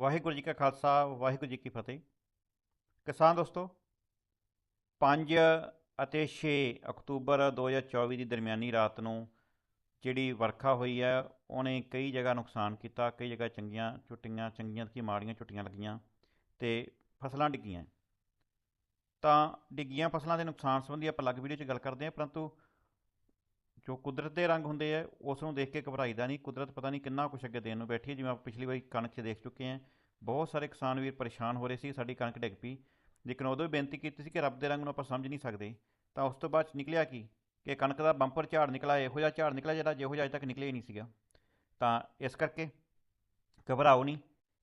ਵਾਹਿਗੁਰੂ ਜੀ ਕਾ ਖਾਲਸਾ, ਵਾਹਿਗੁਰੂ ਜੀ ਕੀ ਫਤਿਹ। ਕਿਸਾਨ ਦੋਸਤੋ 5 ਅਤੇ 6 ਅਕਤੂਬਰ 2024 ਦੀ ਦਰਮਿਆਨੀ ਰਾਤ ਨੂੰ ਜਿਹੜੀ ਵਰਖਾ ਹੋਈ ਹੈ, ਉਹਨੇ ਕਈ ਜਗ੍ਹਾ ਨੁਕਸਾਨ ਕੀਤਾ, ਕਈ ਜਗ੍ਹਾ ਚੰਗੀਆਂ ਝੁੱਟੀਆਂ ਚੰਗੀਆਂ ਕੀ ਮਾੜੀਆਂ ਝੁੱਟੀਆਂ ਲੱਗੀਆਂ ਤੇ ਫਸਲਾਂ ਡਿੱਗੀਆਂ। ਤਾਂ ਡਿੱਗੀਆਂ ਫਸਲਾਂ ਦੇ ਨੁਕਸਾਨ ਸੰਬੰਧੀ ਆਪਾਂ ਅਲੱਗ ਵੀਡੀਓ 'ਚ ਗੱਲ ਕਰਦੇ ਹਾਂ, ਪਰੰਤੂ ਜੋ ਕੁਦਰਤ ਦੇ ਰੰਗ ਹੁੰਦੇ ਆ, ਉਸ ਨੂੰ ਦੇਖ ਕੇ ਘਬਰਾਈਦਾ ਨਹੀਂ। ਕੁਦਰਤ ਪਤਾ ਨਹੀਂ ਕਿੰਨਾ ਕੁਛ ਅੱਗੇ ਦੇਣ ਨੂੰ ਬੈਠੀ ਹੈ। ਜਿਵੇਂ ਆਪਾਂ ਪਿਛਲੀ ਵਾਰੀ ਕਣਕ 'ਚ ਦੇਖ ਚੁੱਕੇ ਹਾਂ, ਬਹੁਤ ਸਾਰੇ ਕਿਸਾਨ ਵੀਰ ਪਰੇਸ਼ਾਨ ਹੋ ਰਹੇ ਸੀ, ਸਾਡੀ ਕਣਕ ਡਿੱਗ ਪਈ। ਲੇਕਿਨ ਉਦੋਂ ਵੀ ਬੇਨਤੀ ਕੀਤੀ ਸੀ ਕਿ ਰੱਬ ਦੇ ਰੰਗ ਨੂੰ ਆਪਾਂ ਸਮਝ ਨਹੀਂ ਸਕਦੇ। ਤਾਂ ਉਸ ਤੋਂ ਬਾਅਦ 'ਚ ਨਿਕਲਿਆ ਕੀ? ਕਿ ਕਣਕ ਦਾ ਬੰਪਰ ਝਾੜ ਨਿਕਲਾ ਇਹੋ ਜਿਹਾ ਝਾੜ ਨਿਕਲਿਆ ਜਿਹੜਾ ਜਿਹੋ ਜਿਹਾ ਅਜੇ ਤੱਕ ਨਿਕਲਿਆ ਹੀ ਨਹੀਂ ਸੀਗਾ। ਤਾਂ ਇਸ ਕਰਕੇ ਘਬਰਾਓ ਨਹੀਂ।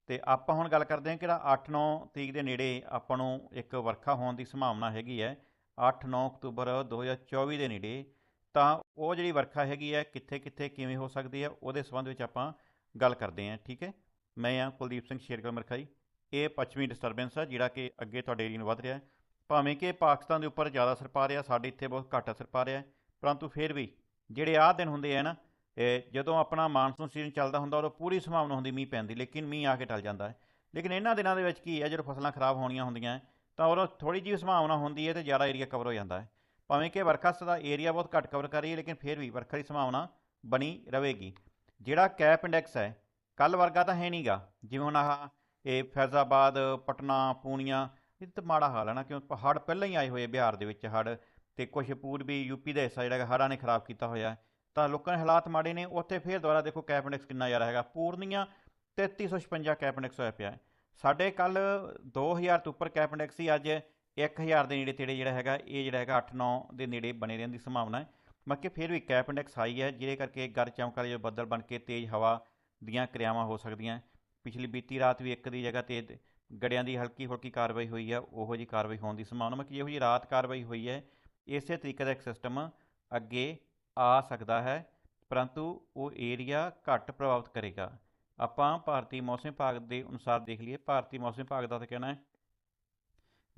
ਤੇ ਆਪਾਂ ਹੁਣ ਗੱਲ ਕਰਦੇ ਹਾਂ ਕਿਹੜਾ ਜਿਹੜਾ 8-9 ਤਰੀਕ ਦੇ ਨੇੜੇ ਆਪਾਂ ਨੂੰ ਇੱਕ ਵਰਖਾ ਹੋਣ ਦੀ ਸੰਭਾਵਨਾ ਹੈਗੀ ਹੈ। 8-9 ਅਕਤੂਬਰ 2024 ਦੇ ਨੇੜੇ ਤਾਂ ਉਹ ਜਿਹੜੀ ਵਰਖਾ ਹੈਗੀ ਹੈ ਕਿੱਥੇ ਕਿੱਥੇ ਕਿਵੇਂ ਹੋ ਸਕਦੀ ਹੈ, ਉਹਦੇ ਸੰਬੰਧ ਵਿੱਚ ਆਪਾਂ ਗੱਲ ਕਰਦੇ ਹਾਂ, ਠੀਕ ਹੈ? ਮੈਂ ਹਾਂ ਕੁਲਦੀਪ ਸਿੰਘ ਸ਼ੇਰਗਲ ਮਰਖਾਈ ਇਹ ਪੱਛਮੀ ਡਿਸਟਰਬੈਂਸ ਹੈ ਜਿਹੜਾ ਕਿ ਅੱਗੇ ਤੁਹਾਡੇ ਏਰੀਆ ਨੂੰ ਵੱਧ ਰਿਹਾ ਹੈ। ਭਾਵੇਂ ਕਿ ਪਾਕਿਸਤਾਨ ਦੇ ਉੱਪਰ ਜ਼ਿਆਦਾ ਅਸਰ ਪਾ ਰਿਹਾ, ਸਾਡੇ ਇੱਥੇ ਬਹੁਤ ਘੱਟ ਅਸਰ ਪਾ ਰਿਹਾ ਪਰੰਤੂ ਫਿਰ ਵੀ ਜਿਹੜੇ ਆਹ ਦਿਨ ਹੁੰਦੇ ਆ ਨਾ, ਇਹ ਜਦੋਂ ਆਪਣਾ ਮਾਨਸੂਨ ਸੀਜ਼ਨ ਚੱਲਦਾ ਹੁੰਦਾ, ਉਦੋਂ ਪੂਰੀ ਸੰਭਾਵਨਾ ਹੁੰਦੀ ਮੀਂਹ ਪੈਣ ਦੀ, ਲੇਕਿਨ ਮੀਂਹ ਆ ਕੇ ਟਲ ਜਾਂਦਾ ਹੈ। ਲੇਕਿਨ ਇਹਨਾਂ ਦਿਨਾਂ ਦੇ ਵਿੱਚ ਕੀ ਹੈ, ਜਦੋਂ ਫਸਲਾਂ ਖਰਾਬ ਹੋਣੀਆਂ ਹੁੰਦੀਆਂ ਤਾਂ ਉਦੋਂ ਥੋੜੀ ਜਿਹੀ ਸੰਭਾਵਨਾ ਹੁੰਦੀ ਹੈ ਤੇ ਜ਼ਿਆਦਾ ਏਰੀਆ ਕਵਰ ਹੋ ਜਾਂਦਾ ਹੈ। ਭਾਵੇਂ ਕਿ ਵਰਖਾ ਦਾ ਏਰੀਆ ਬਹੁਤ ਘੱਟ ਕਵਰ ਕਰ ਰਹੀ ਹੈ, ਲੇਕਿਨ ਫਿਰ ਵੀ ਵਰਖਾ ਦੀ ਸੰਭਾਵਨਾ ਬਣੀ ਰਹੇਗੀ। ਜਿਹੜਾ ਕੈਪ ਇੰਡੈਕਸ ਹੈ ਕੱਲ ਵਰਗਾ ਤਾਂ ਹੈ ਨਹੀਂਗਾ। ਜਿਵੇਂ ਹੁਣ ਆਹ ਇਹ ਫੈਜ਼ਾਬਾਦ, ਪਟਨਾ, ਪੂਨੀਆ, ਇਹ ਤਾਂ ਮਾੜਾ ਹਾਲ ਹੈ ਨਾ, ਕਿਉਂ ਹੜ੍ਹ ਪਹਿਲਾਂ ਹੀ ਆਏ ਹੋਏ ਬਿਹਾਰ ਦੇ ਵਿੱਚ ਹੜ੍ਹ, ਤੇ ਕੁਝ ਪੂਰਬੀ ਯੂਪੀ ਦਾ ਹਿੱਸਾ ਜਿਹੜਾ ਹੜ੍ਹਾਂ ਨੇ ਖਰਾਬ ਕੀਤਾ ਹੋਇਆ। ਤਾਂ ਲੋਕਾਂ ਦੇ ਹਾਲਾਤ ਮਾੜੇ ਨੇ, ਉੱਥੇ ਫਿਰ ਦੁਬਾਰਾ ਦੇਖੋ ਕੈਪ ਇੰਡੈਕਸ ਕਿੰਨਾ ਜ਼ਿਆਦਾ ਹੈਗਾ। ਪੂਰਨੀਆ 3356 ਕੈਪ ਇੰਡੈਕਸ ਹੋਇਆ ਪਿਆ। ਹੈ। ਸਾਡੇ ਕੱਲ 2000 ਤੋਂ ਉੱਪਰ ਕੈਪ ਇੰਡੈਕਸ ਸੀ, ਅੱਜ 1000 ਦੇ ਨੇੜੇ ਤੇੜੇ ਜਿਹੜਾ ਹੈਗਾ, ਇਹ ਜਿਹੜਾ ਹੈਗਾ 8-9 ਦੇ ਨੇੜੇ ਬਣੇ ਰਹਿਣ ਦੀ ਸੰਭਾਵਨਾ ਹੈ। ਬਾਕੀ ਫਿਰ ਵੀ ਕੈਪ ਇੰਡੈਕਸ ਹਾਈ ਹੈ, ਜਿਹਦੇ ਕਰਕੇ ਗਰ ਚਮਕ ਵਾਲੇ ਬੱਦਲ ਬਣ ਕੇ ਤੇਜ਼ ਹਵਾ ਦੀਆਂ ਕਿਰਿਆਵਾਂ ਹੋ ਸਕਦੀਆਂ ਪਿਛਲੀ ਬੀਤੀ ਰਾਤ ਵੀ ਇੱਕ ਦੀ ਜਗ੍ਹਾ ਤੇ ਗੜਿਆਂ ਦੀ ਹਲਕੀ ਹਲਕੀ ਕਾਰਵਾਈ ਹੋਈ ਹੈ, ਉਹੋ ਜੀ ਕਾਰਵਾਈ ਹੋਣ ਦੀ ਸੰਭਾਵਨਾ। ਮੈਂ ਕਿ ਇਹੋ ਜੀ ਰਾਤ ਕਾਰਵਾਈ ਹੋਈ ਹੈ, ਇਸੇ ਤਰੀਕੇ ਦਾ ਇੱਕ ਸਿਸਟਮ ਅੱਗੇ ਆ ਸਕਦਾ ਹੈ, ਪਰੰਤੂ ਉਹ ਏਰੀਆ ਘੱਟ ਪ੍ਰਭਾਵਿਤ ਕਰੇਗਾ। ਆਪਾਂ ਭਾਰਤੀ ਮੌਸਮ ਵਿਭਾਗ ਦੇ ਅਨੁਸਾਰ ਦੇਖ ਲਈਏ। ਭਾਰਤੀ ਮੌਸਮ ਵਿਭਾਗ ਦਾ ਤਾਂ ਕਹਿਣਾ ਹੈ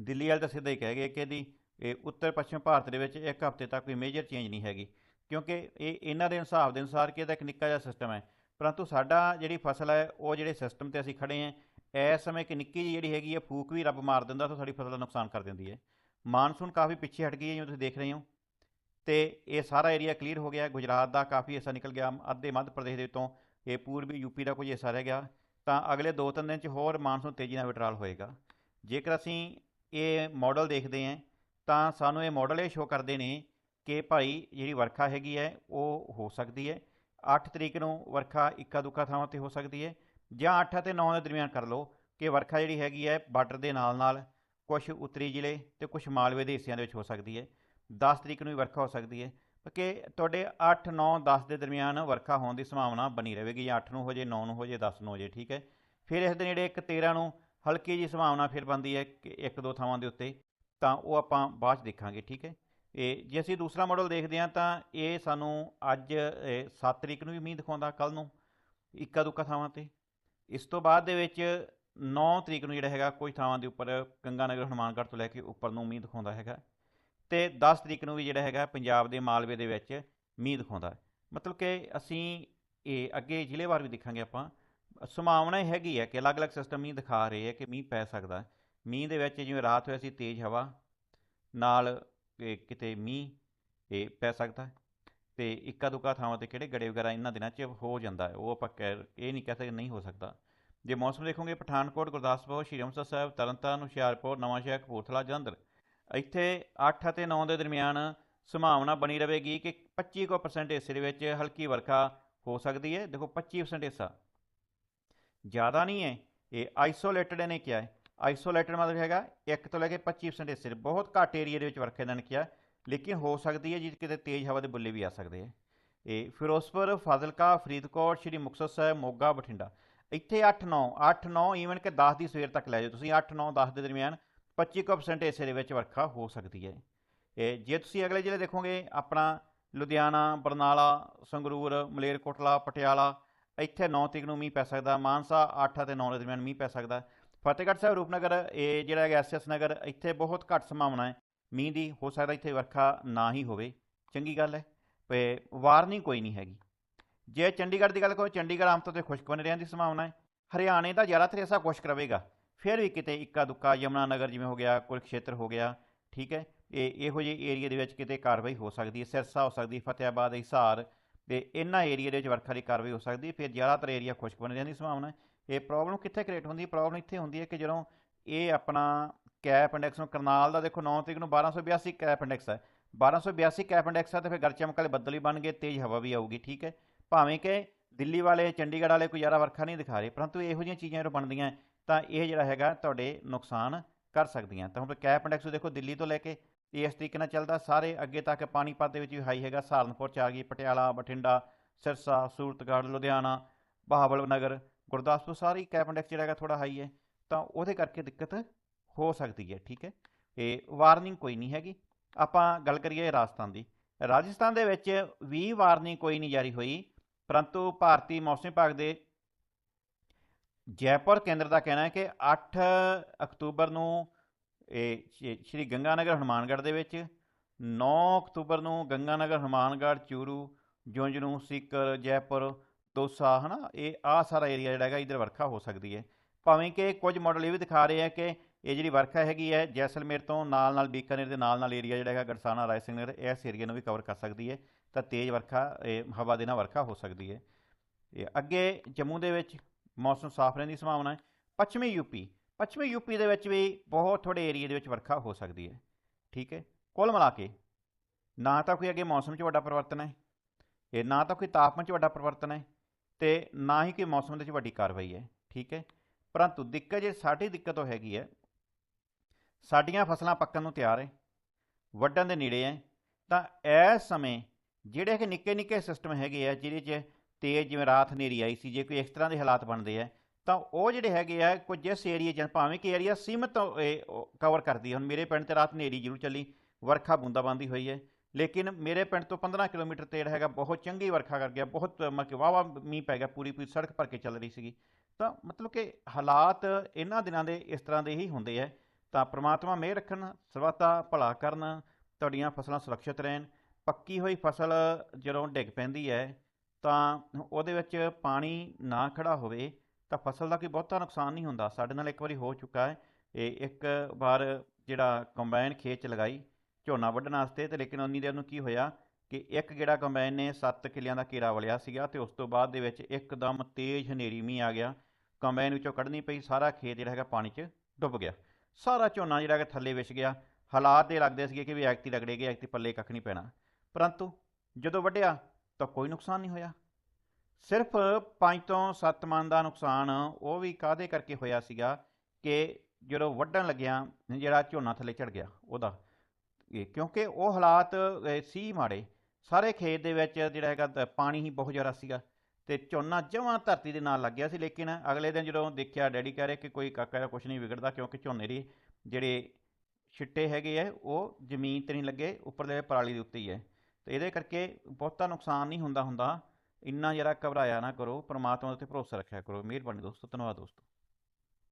ਦਿੱਲੀ ਵਾਲੇ ਤਾਂ ਸਿੱਧਾ ਹੀ ਕਹਿ ਗਏ ਕਿ ਇਹਦੀ, ਇਹ ਉੱਤਰ ਪੱਛਮ ਭਾਰਤ ਦੇ ਵਿੱਚ ਇੱਕ ਹਫ਼ਤੇ ਤੱਕ ਕੋਈ ਮੇਜਰ ਚੇਂਜ ਨਹੀਂ ਹੈਗੀ। ਕਿਉਂਕਿ ਇਹ ਇਹਨਾਂ ਦੇ ਹਿਸਾਬ ਦੇ ਅਨੁਸਾਰ ਕਿ ਇਹਦਾ ਇੱਕ ਨਿੱਕਾ ਜਿਹਾ ਸਿਸਟਮ ਹੈ। ਪਰੰਤੂ ਸਾਡਾ ਜਿਹੜੀ ਫਸਲ ਹੈ, ਉਹ ਜਿਹੜੇ ਸਿਸਟਮ ਤੇ ਅਸੀਂ ਖੜੇ ਹਾਂ, ਇਸ ਸਮੇਂ ਕਿ ਨਿੱਕੀ ਜਿਹੀ ਜਿਹੜੀ ਹੈਗੀ ਹੈ, ਫੂਕ ਵੀ ਰੱਬ ਮਾਰ ਦਿੰਦਾ ਤਾਂ ਸਾਡੀ ਫਸਲ ਦਾ ਨੁਕਸਾਨ ਕਰ ਦਿੰਦੀ ਹੈ। ਮਾਨਸੂਨ ਕਾਫੀ ਪਿੱਛੇ ਹਟ ਗਈ ਹੈ, ਜਿਵੇਂ ਤੁਸੀਂ ਦੇਖ ਰਹੇ ਹੋ। ਤੇ ਇਹ ਸਾਰਾ ਏਰੀਆ ਕਲੀਅਰ ਹੋ ਗਿਆ। ਗੁਜਰਾਤ ਦਾ ਕਾਫੀ ਹਿੱਸਾ ਨਿਕਲ ਗਿਆ। ਅੱਧੇ ਮੱਧ ਪ੍ਰਦੇਸ਼ ਦੇ ਤੋਂ ਇਹ ਪੂਰਬੀ ਯੂਪੀ ਦਾ ਕੁਝ ਹਿੱਸਾ ਰਹਿ ਗਿਆ। ਤਾਂ ਅਗਲੇ 2-3 ਦਿਨ ਚ ਹੋਰ ਮਾਨਸੂਨ ਤੇਜ਼ੀ ਨਾਲ ਵਿਟਰਾਲ ਹੋਏਗਾ। ਜੇਕਰ ਅਸੀਂ ਇਹ ਮਾਡਲ ਦੇਖਦੇ ਹਾਂ, ਤਾਂ ਸਾਨੂੰ ਇਹ ਮਾਡਲ ਇਹ ਸ਼ੋ ਕਰਦੇ ਨੇ ਕਿ ਭਾਈ ਜਿਹੜੀ ਵਰਖਾ ਹੈਗੀ ਹੈ, ਉਹ ਹੋ ਸਕਦੀ ਹੈ। 8 ਤਰੀਕ ਨੂੰ ਵਰਖਾ ਇੱਕਾ ਦੁੱਕਾ ਥਾਵਾਂ ਤੇ ਹੋ ਸਕਦੀ ਹੈ। ਜਾਂ 8 ਅਤੇ 9 ਦੇ ਦਰਮਿਆਨ ਕਰ ਲਓ ਕਿ ਵਰਖਾ ਜਿਹੜੀ ਹੈਗੀ ਹੈ, ਬਾਰਡਰ ਦੇ ਨਾਲ ਨਾਲ ਕੁਝ ਉੱਤਰੀ ਜ਼ਿਲ੍ਹੇ ਤੇ ਕੁਝ ਮਾਲਵੇ ਦੇ ਹਿੱਸਿਆਂ ਦੇ ਵਿੱਚ ਹੋ ਸਕਦੀ ਹੈ। 10 ਤਰੀਕ ਨੂੰ ਵੀ ਵਰਖਾ ਹੋ ਸਕਦੀ ਹੈ। ਕਿ ਤੁਹਾਡੇ 8 9 10 ਦੇ ਦਰਮਿਆਨ ਵਰਖਾ ਹੋਣ ਦੀ ਸੰਭਾਵਨਾ ਬਣੀ ਰਹੇਗੀ। ਜਾਂ 8 ਨੂੰ ਹੋ ਜੇ 9 ਨੂੰ ਹੋ ਜੇ 10 ਨੂੰ ਹੋ ਜੇ, ਠੀਕ ਹੈ। ਫਿਰ ਇਸ ਦੇ ਨੇੜੇ ਇੱਕ 13 ਨੂੰ ਹਲਕੀ ਜੀ ਸੰਭਾਵਨਾ ਫਿਰ ਬਣਦੀ ਹੈ ਕਿ ਇੱਕ ਦੋ ਥਾਵਾਂ ਦੇ ਉੱਤੇ, ਤਾਂ ਉਹ ਆਪਾਂ ਬਾਅਦ 'ਚ ਦੇਖਾਂਗੇ, ਠੀਕ ਹੈ? ਇਹ ਜੇ ਅਸੀਂ ਦੂਸਰਾ ਮਾਡਲ ਦੇਖਦੇ ਹਾਂ, ਤਾਂ ਇਹ ਸਾਨੂੰ ਅੱਜ 7 ਤਰੀਕ ਨੂੰ ਵੀ ਮੀਂਹ ਦਿਖਾਉਂਦਾ ਕੱਲ ਨੂੰ ਇੱਕਾ ਦੁੱਕਾ ਥਾਵਾਂ ਤੇ। ਇਸ ਤੋਂ ਬਾਅਦ ਦੇ ਵਿੱਚ 9 ਤਰੀਕ ਨੂੰ ਜਿਹੜਾ ਹੈਗਾ ਕੁਝ ਥਾਵਾਂ ਦੇ ਉੱਪਰ ਗੰਗਾਨਗਰ, ਹਨੂਮਾਨਗੜ੍ਹ ਤੋਂ ਲੈ ਕੇ ਉੱਪਰ ਨੂੰ ਮੀਂਹ ਦਿਖਾਉਂਦਾ ਹੈਗਾ। ਤੇ 10 ਤਰੀਕ ਨੂੰ ਵੀ ਜਿਹੜਾ ਹੈਗਾ, ਪੰਜਾਬ ਦੇ ਮਾਲਵੇ ਦੇ ਵਿੱਚ ਮੀਂਹ ਦਿਖਾਉਂਦਾ। ਮਤਲਬ ਕਿ ਅਸੀਂ ਇਹ ਅੱਗੇ ਜ਼ਿਲ੍ਹੇਵਾਰ ਵੀ ਦੇਖਾਂਗੇ ਆਪਾਂ ਸੰਭਾਵਨਾ ਇਹ ਹੈਗੀ ਹੈ ਕਿ ਅਲੱਗ-ਅਲੱਗ ਸਿਸਟਮ ਮੀਂਹ ਦਿਖਾ ਰਹੇ ਹੈ ਕਿ ਮੀਂਹ ਪੈ ਸਕਦਾ ਮੀਂਹ ਦੇ ਵਿੱਚ ਜਿਵੇਂ ਰਾਤ ਹੋਇਆ ਸੀ ਤੇਜ਼ ਹਵਾ, ਨਾਲ ਕਿਤੇ ਮੀਂਹ ਇਹ ਪੈ ਸਕਦਾ ਹੈ ਤੇ ਇੱਕਾ ਦੁੱਕਾ ਥਾਵਾਂ ਤੇ ਕਿਹੜੇ ਗੜੇ ਵਗੈਰਾ ਇਹਨਾਂ ਦਿਨਾਂ 'ਚ ਹੋ ਜਾਂਦਾ ਹੈ, ਉਹ ਆਪਾਂ ਕਹਿ, ਇਹ ਨਹੀਂ ਕਹਿ ਸਕਦੇ ਨਹੀਂ ਹੋ ਸਕਦਾ। ਜੇ ਮੌਸਮ ਦੇਖੋਗੇ ਪਠਾਨਕੋਟ, ਗੁਰਦਾਸਪੁਰ, ਸ਼੍ਰੀ ਅੰਮ੍ਰਿਤਸਰ ਸਾਹਿਬ, ਤਰਨਤਾਰਨ, ਹੁਸ਼ਿਆਰਪੁਰ ਨਵਾਂਸ਼ਹਿਰ ਕਪੂਰਥਲਾ, ਜਲੰਧਰ, ਇੱਥੇ 8 ਅਤੇ 9 ਦੇ ਦਰਮਿਆਨ ਸੰਭਾਵਨਾ ਬਣੀ ਰਹੇਗੀ ਕਿ 25% ਹਿੱਸੇ ਦੇ ਵਿੱਚ ਹਲਕੀ ਵਰਖਾ ਹੋ ਸਕਦੀ ਹੈ। ਦੇਖੋ 25% ਹਿੱਸਾ ਜ਼ਿਆਦਾ ਨਹੀਂ ਹੈ, ਇਹ ਆਈਸੋਲੇਟਡ ਨੇ ਕਿਹਾ ਹੈ। ਆਈਸੋਲੇਟਡ ਮਤਲਬ ਹੈਗਾ 1 ਤੋਂ ਲੈ ਕੇ 25% ਹਿੱਸੇ ਬਹੁਤ ਘੱਟ ਏਰੀਆ ਦੇ ਵਿੱਚ ਵਰਖੇ ਇਹਨਾਂ ਨੇ ਕਿਹਾ, ਲੇਕਿਨ ਹੋ ਸਕਦੀ ਹੈ ਜੀ ਕਿਤੇ ਤੇਜ਼ ਹਵਾ ਦੇ ਬੁੱਲੇ ਵੀ ਆ ਸਕਦੇ ਹੈ। ਇਹ ਫਿਰੋਜ਼ਪੁਰ, ਫਾਜ਼ਿਲਕਾ, ਫਰੀਦਕੋਟ, ਸ਼੍ਰੀ ਮੁਕਤਸਰ ਸਾਹਿਬ, ਮੋਗਾ, ਬਠਿੰਡਾ। ਇੱਥੇ 8 9 8 9 ਈਵਨ ਕਿ 10 ਦੀ ਸਵੇਰ ਤੱਕ ਲੈ ਜਾਓ। ਤੁਸੀਂ 8 9 10 ਦੇ ਦਰਮਿਆਨ 25% ਹਿੱਸੇ ਦੇ ਵਿੱਚ ਵਰਖਾ ਹੋ ਸਕਦੀ ਹੈ। ਇਹ ਜੇ ਤੁਸੀਂ ਅਗਲੇ ਜ਼ਿਲ੍ਹੇ ਦੇਖੋਗੇ, ਆਪਣਾ ਲੁਧਿਆਣਾ, ਬਰਨਾਲਾ, ਸੰਗਰੂਰ, ਮਲੇਰਕੋਟਲਾ, ਪਟਿਆਲਾ ਇੱਥੇ 9 ਤਰੀਕ ਨੂੰ ਮੀਂਹ ਪੈ ਸਕਦਾ, ਮਾਨਸਾ 8 ਅਤੇ 9 ਦੇ ਦਰਮਿਆਨ ਮੀਂਹ ਪੈ ਸਕਦਾ। ਫਤਿਹਗੜ੍ਹ ਸਾਹਿਬ, ਰੂਪਨਗਰ, ਇਹ ਜਿਹੜਾ ਹੈਗਾ ਐਸਐਸ ਨਗਰ, ਇੱਥੇ ਬਹੁਤ ਘੱਟ ਸੰਭਾਵਨਾ ਹੈ। ਮੀਂਹ ਦੀ ਹੋ ਸਕਦਾ ਇੱਥੇ ਵਰਖਾ ਨਾ ਹੀ ਹੋਵੇ। ਚੰਗੀ ਗੱਲ ਹੈ, ਤੇ ਵਾਰਨਿੰਗ ਕੋਈ ਨਹੀਂ ਹੈਗੀ। ਜੇ ਚੰਡੀਗੜ੍ਹ ਦੀ ਗੱਲ ਕਰੋ ਚੰਡੀਗੜ੍ਹ ਆਮ ਤੌਰ ਤੇ ਖੁਸ਼ਕ ਬਣੇ ਰਹਿਣ ਦੀ ਸੰਭਾਵਨਾ ਹੈ। ਹਰਿਆਣੇ ਦਾ ਜ਼ਿਆਦਾਤਰ ਐਸਾ ਖੁਸ਼ਕ ਰਹੇਗਾ ਫਿਰ ਵੀ ਕਿਤੇ ਇੱਕਾ ਦੁੱਕਾ ਯਮਨਾ ਨਗਰ ਜਿਵੇਂ ਹੋ ਗਿਆ, ਕੁਰਕਸ਼ੇਤਰ ਹੋ ਗਿਆ, ਠੀਕ ਹੈ। ਇਹ, ਇਹੋ ਜਿਹੇ ਏਰੀਆ ਦੇ ਵਿੱਚ ਕਿਤੇ ਕਾਰਵਾਈ ਹੋ ਸਕਦੀ ਹੈ, ਸਿਰਸਾ ਹੋ ਸਕਦੀ ਫਤਿਆਬਾਦ ਹਿਸਾਰ ਤੇ ਇਹਨਾਂ ਏਰੀਆ ਦੇ ਵਿੱਚ ਵਰਖਾ ਦੀ ਕਾਰਵਾਈ ਹੋ ਸਕਦੀ ਫਿਰ ਜ਼ਿਆਦਾਤਰ ਏਰੀਆ ਖੁਸ਼ਕ ਬਣ ਜਾਂਦੀ ਸੰਭਾਵਨਾ ਇਹ ਪ੍ਰੋਬਲਮ ਕਿੱਥੇ ਕ੍ਰੀਏਟ ਹੁੰਦੀ ਹੈ? ਪ੍ਰੋਬਲਮ ਇੱਥੇ ਹੁੰਦੀ ਹੈ ਕਿ ਜਦੋਂ ਇਹ ਆਪਣਾ ਕੈਪ ਇੰਡੈਕਸ ਨੂੰ ਕਰਨਾਲ ਦਾ ਦੇਖੋ 9 ਤਰੀਕ ਨੂੰ 1282 ਕੈਪ ਇੰਡੈਕਸ ਹੈ। 1282 ਕੈਪ ਇੰਡੈਕਸ ਹੈ ਤੇ ਫਿਰ ਗਰਚਮਕ ਵਾਲੇ ਬੱਦਲ ਵੀ ਬਣ ਗਏ, ਤੇਜ਼ ਹਵਾ ਵੀ ਆਊਗੀ, ਠੀਕ ਹੈ। ਭਾਵੇਂ ਕਿ ਦਿੱਲੀ ਵਾਲੇ, ਚੰਡੀਗੜ੍ਹ ਵਾਲੇ ਕੋਈ ਜ਼ਿਆਦਾ ਵਰਖਾ ਨਹੀਂ ਦਿਖਾ ਰਹੇ, ਪਰੰਤੂ ਇਹੋ ਜਿਹੀਆਂ ਚੀਜ਼ਾਂ ਜਦੋਂ ਬਣਦੀਆਂ ਤਾਂ ਇਹ ਜਿਹੜਾ ਹੈਗਾ ਤੁਹਾਡੇ ਨੁਕਸਾਨ ਕਰ ਸਕਦੀਆਂ। ਤਾਂ ਹੁਣ ਕੈਪ ਇੰਡੈਕਸ ਦੇਖੋ, ਦਿੱਲੀ ਤੋਂ ਲੈ ਕੇ ਇਸ ਤਰੀਕੇ ਨਾਲ ਚੱਲਦਾ, ਸਾਰੇ ਅੱਗੇ ਤੱਕ ਪਾਣੀਪਤ ਦੇ ਵਿੱਚ ਵੀ ਹਾਈ ਹੈਗਾ, ਸਹਾਰਨਪੁਰ ਚ ਆ ਗਈ, ਪਟਿਆਲਾ, ਬਠਿੰਡਾ, ਸਿਰਸਾ, ਸੂਰਤਗੜ੍ਹ, ਲੁਧਿਆਣਾ, ਬਹਾਵਲ ਨਗਰ, ਗੁਰਦਾਸਪੁਰ, ਸਾਰੀ ਕੈਪ ਇੰਡੈਕਸ ਜਿਹੜਾ ਹੈਗਾ ਥੋੜਾ ਹਾਈ ਹੈ, ਤਾਂ ਉਹਦੇ ਕਰਕੇ ਦਿੱਕਤ ਹੋ ਸਕਦੀ ਹੈ, ਠੀਕ ਹੈ? ਇਹ ਵਾਰਨਿੰਗ ਕੋਈ ਨਹੀਂ ਹੈਗੀ। ਆਪਾਂ ਗੱਲ ਕਰੀਏ ਰਾਜਸਥਾਨ ਦੀ। ਰਾਜਸਥਾਨ ਦੇ ਵਿੱਚ ਵੀ ਵਾਰਨਿੰਗ ਕੋਈ ਨਹੀਂ ਜਾਰੀ ਹੋਈ, ਪਰੰਤੂ ਭਾਰਤੀ ਮੌਸਮ ਵਿਭਾਗ ਦੇ ਜੈਪੁਰ ਕੇਂਦਰ ਦਾ ਕਹਿਣਾ ਹੈ ਕਿ 8 ਅਕਤੂਬਰ ਨੂੰ ਇਹ ਸ਼੍ਰੀ- ਸ਼੍ਰੀ ਗੰਗਾਨਗਰ ਹਨੂਮਾਨਗੜ੍ਹ ਦੇ ਵਿੱਚ 9 ਅਕਤੂਬਰ ਨੂੰ ਗੰਗਾਨਗਰ ਹਨੂਮਾਨਗੜ੍ਹ, ਚੂਰੂ, ਜੁੰਝਨੂ, ਸੀਕਰ, ਜੈਪੁਰ, ਦੋਸਾ, ਹਨਾ, ਇਹ ਆ ਸਾਰਾ ਏਰੀਆ ਜਿਹੜਾ ਹੈਗਾ ਇਧਰ ਵਰਖਾ ਹੋ ਸਕਦੀ ਹੈ। ਭਾਵੇਂ ਕਿ ਕੁਝ ਮਾਡਲ ਇਹ ਵੀ ਦਿਖਾ ਰਹੇ ਆ ਕਿ ਇਹ ਜਿਹੜੀ ਵਰਖਾ ਹੈਗੀ ਹੈ, ਜੈਸਲਮੇਰ ਤੋਂ ਨਾਲ ਨਾਲ ਬੀਕਾਨੇਰ ਦੇ ਨਾਲ ਨਾਲ ਏਰੀਆ ਜਿਹੜਾ ਹੈਗਾ ਗੜਸਾਨਾ ਰਾਇਸਿੰਗਨਗਰ ਇਸ ਏਰੀਆ ਨੂੰ ਵੀ ਕਵਰ ਕਰ ਸਕਦੀ ਹੈ, ਤਾਂ ਤੇਜ਼ ਵਰਖਾ, ਇਹ ਹਵਾ ਦੇ ਨਾਲ ਵਰਖਾ ਹੋ ਸਕਦੀ ਹੈ। ਇਹ ਅੱਗੇ ਜੰਮੂ ਦੇ ਵਿੱਚ ਮੌਸਮ ਸਾਫ਼ ਰਹਿਣ ਦੀ ਸੰਭਾਵਨਾ ਹੈ। ਪੱਛਮੀ ਯੂਪੀ ਪੱਛਮੀ ਯੂਪੀ ਦੇ ਵਿੱਚ ਵੀ ਬਹੁਤ ਥੋੜੇ ਏਰੀਆ ਦੇ ਵਿੱਚ ਵਰਖਾ ਹੋ ਸਕਦੀ ਹੈ, ਠੀਕ ਹੈ? ਕੁੱਲ ਮਿਲਾ ਕੇ ਨਾ ਤਾਂ ਕੋਈ ਅੱਗੇ ਮੌਸਮ 'ਚ ਵੱਡਾ ਪਰਿਵਰਤਨ ਹੈ, ਇਹ ਨਾ ਤਾਂ ਕੋਈ ਤਾਪਮਾਨ 'ਚ ਵੱਡਾ ਪਰਿਵਰਤਨ ਹੈ ਤੇ ਨਾ ਹੀ ਕੋਈ ਮੌਸਮ ਦੇ ਵਿੱਚ ਵੱਡੀ ਕਾਰਵਾਈ ਹੈ, ਠੀਕ ਹੈ? ਪਰੰਤੂ ਦਿੱਕਤ ਜੇ ਸਾਡੀ ਦਿੱਕਤ ਉਹ ਹੈਗੀ ਹੈ, ਸਾਡੀਆਂ ਫਸਲਾਂ ਪੱਕਣ ਨੂੰ ਤਿਆਰ ਹੈ, ਵੱਢਣ ਦੇ ਨੇੜੇ ਹੈ, ਤਾਂ ਇਸ ਸਮੇਂ ਜਿਹੜੇ ਕਿ ਨਿੱਕੇ ਨਿੱਕੇ ਸਿਸਟਮ ਹੈਗੇ ਆ, ਜਿਹਦੇ 'ਚ ਤੇਜ਼ ਜਿਵੇਂ ਰਾਤ ਹਨੇਰੀ ਆਈ ਸੀ, ਜੇ ਕੋਈ ਇਸ ਤਰ੍ਹਾਂ ਦੇ ਹਾਲਾਤ ਬਣਦੇ ਆ ਤਾਂ ਉਹ ਜਿਹੜੇ ਹੈਗੇ ਆ, ਕੁਝ ਜਿਸ ਏਰੀਆ 'ਚ ਭਾਵੇਂ ਕਿ ਏਰੀਆ ਸੀਮਤ ਕਵਰ ਕਰਦੀ ਹੁਣ ਮੇਰੇ ਪਿੰਡ ਤੇ ਰਾਤ ਹਨੇਰੀ ਜ਼ਰੂਰ ਚੱਲੀ, ਵਰਖਾ ਬੂੰਦਾਬਾਂਦੀ ਹੋਈ ਹੈ। ਲੇਕਿਨ ਮੇਰੇ ਪਿੰਡ ਤੋਂ 15 ਕਿਲੋਮੀਟਰ ਤੇ ਹੈਗਾ, ਬਹੁਤ ਚੰਗੀ ਵਰਖਾ ਕਰ ਗਿਆ। ਬਹੁਤ ਮਤਲਬ ਕਿ ਵਾਵਾ ਮੀਂਹ ਪੈ ਗਿਆ, ਪੂਰੀ ਪੂਰੀ ਸੜਕ ਭਰ ਕੇ ਚੱਲ ਰਹੀ ਸੀਗੀ। ਤਾਂ ਮਤਲਬ ਕਿ ਹਾਲਾਤ ਇਹਨਾਂ ਦਿਨਾਂ ਦੇ ਇਸ ਤਰ੍ਹਾਂ ਦੇ ਹੀ ਹੁੰਦੇ ਆ ਤਾਂ ਪ੍ਰਮਾਤਮਾ ਮਿਹਰ ਰੱਖਣ ਸਰਬੱਤਾ ਭਲਾ ਕਰਨ, ਤੁਹਾਡੀਆਂ ਫਸਲਾਂ ਸੁਰੱਖਿਅਤ ਰਹਿਣ। ਪੱਕੀ ਹੋਈ ਫਸਲ ਜਦੋਂ ਡਿੱਗ ਪੈਂਦੀ ਹੈ, ਤਾਂ ਉਹਦੇ ਵਿੱਚ ਪਾਣੀ ਨਾ ਖੜਾ ਹੋਵੇ ਤਾਂ ਫਸਲ ਦਾ ਕੋਈ ਬਹੁਤਾ ਨੁਕਸਾਨ ਨਹੀਂ ਹੁੰਦਾ। ਸਾਡੇ ਨਾਲ ਇੱਕ ਵਾਰੀ ਹੋ ਚੁੱਕਾ ਹੈ। ਇਹ ਇੱਕ ਵਾਰ ਜਿਹੜਾ ਕੰਬਾਈਨ ਖੇਤ 'ਚ ਲਗਾਈ, ਝੋਨਾ ਵੱਢਣ ਵਾਸਤੇ ਤੇ ਲੇਕਿਨ ਉਨੀ ਦੇਰ ਨੂੰ ਕੀ ਹੋਇਆ ਕਿ ਇੱਕ ਜਿਹੜਾ ਕੰਬਾਈਨ ਨੇ 7 ਕਿੱਲਿਆਂ ਦਾ ਘੇਰਾ ਵਲਿਆ ਸੀਗਾ ਤੇ ਉਸ ਤੋਂ ਬਾਅਦ ਦੇ ਵਿੱਚ ਇੱਕਦਮ ਤੇਜ਼ ਹਨੇਰੀ ਮੀਂਹ ਆ ਗਿਆ। ਕੰਬਾਈਨ ਵਿੱਚੋਂ ਕੱਢਣੀ ਪਈ, ਸਾਰਾ ਖੇਤ ਜਿਹੜਾ ਹੈਗਾ ਪਾਣੀ 'ਚ ਡੁੱਬ ਗਿਆ। ਸਾਰਾ ਝੋਨਾ ਜਿਹੜਾ ਹੈਗਾ ਥੱਲੇ ਵਿਛ ਗਿਆ। ਹਾਲਾਤ ਇਹ ਲੱਗਦੇ ਸੀਗੇ ਕਿ ਵੀ ਐਕਤੀ ਰਗੜੇਗੇ ਐਕਤੀ ਪੱਲੇ ਕੱਖ ਨਹੀਂ ਪੈਣਾ। ਪਰੰਤੂ ਜਦੋਂ ਵੱਢਿਆ ਤਾਂ ਕੋਈ ਨੁਕਸਾਨ ਨਹੀਂ ਹੋਇਆ। ਸਿਰਫ 5 ਤੋਂ 7 ਮਨ ਦਾ ਨੁਕਸਾਨ ਉਹ ਵੀ ਕਾਦੇ ਕਰਕੇ ਹੋਇਆ ਸੀਗਾ ਕਿ ਜਦੋਂ ਵੱਢਣ ਲੱਗਿਆ, ਜਿਹੜਾ ਝੋਨਾ ਥੱਲੇ ਝੜ ਗਿਆ ਉਹਦਾ, ਇਹ ਕਿਉਂਕਿ ਉਹ ਹਾਲਾਤ ਸੀ ਮਾੜੇ। ਸਾਰੇ ਖੇਤ ਦੇ ਵਿੱਚ ਜਿਹੜਾ ਹੈਗਾ ਪਾਣੀ ਹੀ ਬਹੁਤ ਜ਼ਿਆਦਾ ਸੀਗਾ ਤੇ ਝੋਨਾ ਜਮਾਂ ਧਰਤੀ ਦੇ ਨਾਲ ਲੱਗ ਗਿਆ ਸੀ, ਲੇਕਿਨ ਅਗਲੇ ਦਿਨ ਜਦੋਂ ਦੇਖਿਆ ਡੈਡੀ ਕਹਿ ਰਹੇ ਕਿ ਕੋਈ ਕਾਕਾ ਦਾ ਕੁਝ ਨਹੀਂ ਵਿਗੜਦਾ ਕਿਉਂਕਿ ਝੋਨੇ ਦੇ ਜਿਹੜੇ ਛਿੱਟੇ ਹੈਗੇ ਆ, ਉਹ ਜ਼ਮੀਨ ਤੇ ਨਹੀਂ ਲੱਗੇ, ਉੱਪਰਲੇ ਪਰਾਲੀ ਦੇ ਉੱਤੇ ਹੀ ਹੈ। ਤੇ ਇਹਦੇ ਕਰਕੇ ਬਹੁਤਾ ਨੁਕਸਾਨ ਨਹੀਂ ਹੁੰਦਾ ਹੁੰਦਾ ਇੰਨਾ ਜਰਾ ਘਬਰਾਇਆ ਨਾ ਕਰੋ, ਪਰਮਾਤਮਾ ਦੇ ਉੱਤੇ ਭਰੋਸਾ ਰੱਖਿਆ ਕਰੋ। ਮਿਹਰਬਾਨੀ ਦੋਸਤੋ, ਧੰਨਵਾਦ ਦੋਸਤੋ।